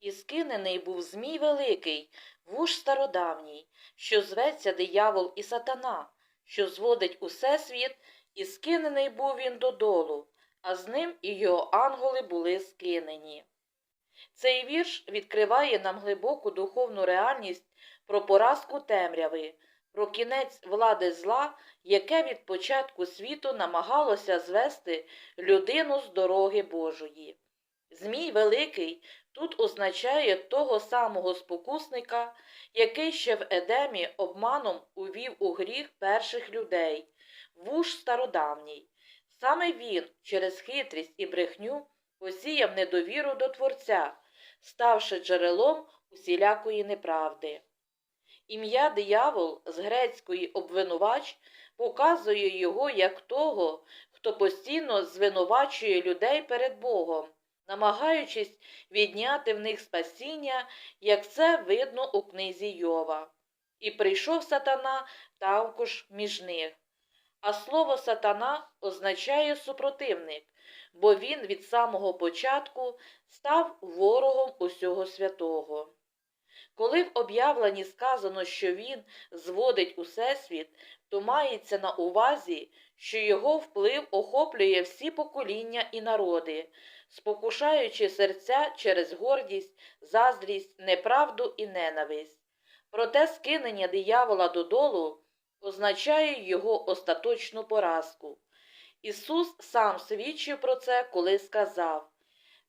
І скинений був Змій Великий, вуж стародавній, що зветься диявол і сатана, що зводить усе світ, і скинений був він додолу, а з ним і його ангели були скинені. Цей вірш відкриває нам глибоку духовну реальність про поразку темряви, про кінець влади зла, яке від початку світу намагалося звести людину з дороги Божої. Змій Великий тут означає того самого спокусника, який ще в Едемі обманом увів у гріх перших людей, вуж стародавній. Саме він через хитрість і брехню посіяв недовіру до Творця, ставши джерелом усілякої неправди. Ім'я диявол з грецької обвинувач показує його як того, хто постійно звинувачує людей перед Богом, намагаючись відняти в них спасіння, як це видно у книзі Йова. І прийшов сатана також між них. А слово сатана означає супротивник, бо він від самого початку став ворогом усього святого. Коли в об'явленні сказано, що він зводить усесвіт, то мається на увазі, що його вплив охоплює всі покоління і народи, спокушаючи серця через гордість, заздрість, неправду і ненависть. Проте скинення диявола додолу означає його остаточну поразку. Ісус сам свідчив про це, коли сказав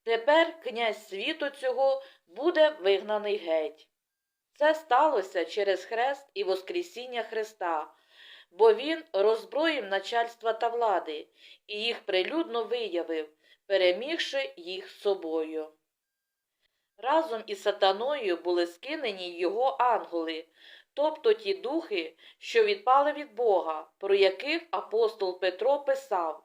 Тепер князь світу цього буде вигнаний геть. Це сталося через хрест і Воскресіння Христа, бо Він роззброїв начальства та влади і їх прилюдно виявив, перемігши їх собою. Разом із сатаною були скинені його ангели, тобто ті духи, що відпали від Бога, про яких апостол Петро писав.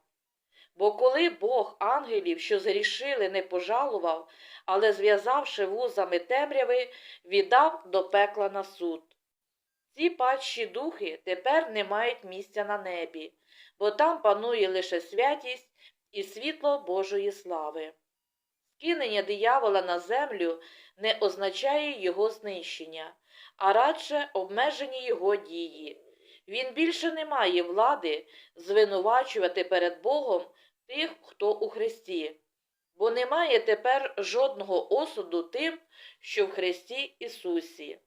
Бо коли Бог ангелів, що згрішили, не пожалував, але, зв'язавши вузами темряви, віддав до пекла на суд. Ці падші духи тепер не мають місця на небі, бо там панує лише святість і світло Божої слави. Скинення диявола на землю не означає його знищення, а радше обмежені його дії. Він більше не має влади звинувачувати перед Богом тих, хто у Христі, бо немає тепер жодного осуду тим, що в Христі Ісусі.